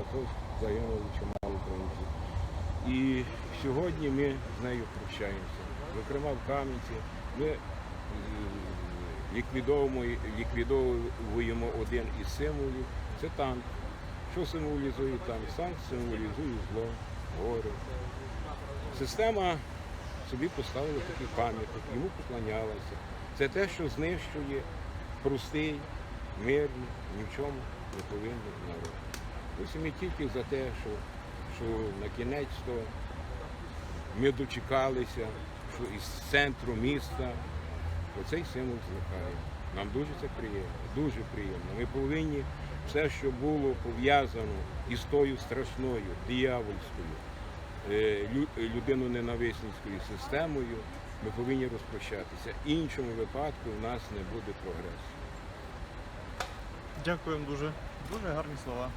також загинуло чимало українців. І сьогодні ми з нею прощаємося. Зокрема, в Кам'янці ми е, ліквідовуємо, ліквідовуємо один із символів це танк. Що символізує танк? Танк символізує зло, горе. Система собі поставила такий пам'ятник, йому поклонялася. Це те, що знищує простий, мирний, ні в чому не повинний народ. Ось ми тільки за те, що, що на кінець то ми дочекалися, що із центру міста оцей символ зникає. Нам дуже це приємно, дуже приємно. Ми повинні все, що було пов'язано із тою страшною, диявольською, е, лю- людиноненависницькою системою, ми повинні розпрощатися. В іншому випадку в нас не буде прогресу. Дякуємо дуже. Дуже гарні слова.